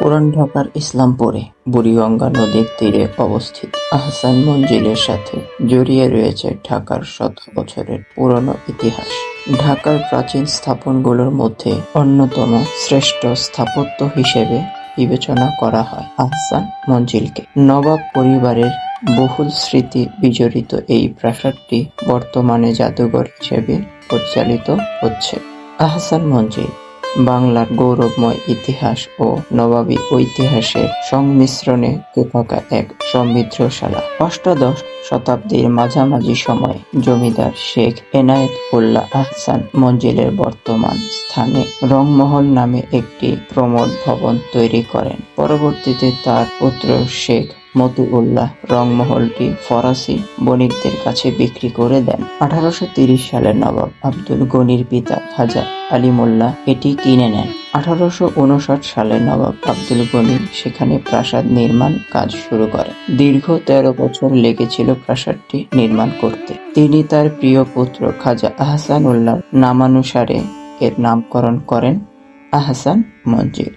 পুরান ঢাকার ইসলামপুরে বুড়িগঙ্গা নদীর তীরে অবস্থিত আহসান মঞ্জিলের সাথে জড়িয়ে রয়েছে ঢাকার শত বছরের পুরনো ইতিহাস। ঢাকার প্রাচীন স্থাপনগুলোর মধ্যে অন্যতম শ্রেষ্ঠ স্থাপত্য হিসেবে বিবেচনা করা হয় আহসান মঞ্জিলকে। নবাব পরিবারের বহুল স্মৃতি বিজড়িত এই প্রাসাদটি বর্তমানে জাদুঘর হিসেবে পরিচালিত হচ্ছে। আহসান মঞ্জিল বাংলার গৌরবময় ইতিহাস ও নবাবী ঐতিহাসের সংমিশ্রণে থাকা এক সমৃদ্ধশালা। অষ্টাদশ শতাব্দীর মাঝামাঝি সময়ে জমিদার শেখ এনায়েত উল্লাহ আহসান মঞ্জিলের বর্তমান স্থানে রংমহল নামে একটি প্রমোদ ভবন তৈরি করেন। পরবর্তীতে তার পুত্র শেখ মতিউল্লাহ রংমহলটি ফরাসি বণিকদের কাছে বিক্রি করে দেন। আঠারোশো তিরিশ সালে নবাব আব্দুল গনির পিতা খাজা আলিমুল্লাহ এটি কিনে নেন। আঠারোশো উনষাট সালে নবাব আব্দুল গনি সেখানে প্রাসাদ নির্মাণ কাজ শুরু করেন। দীর্ঘ তেরো বছর লেগেছিল প্রাসাদটি নির্মাণ করতে। তিনি তার প্রিয় পুত্র খাজা আহসান উল্লাহ নামানুসারে এর নামকরণ করেন আহসান মঞ্জিল।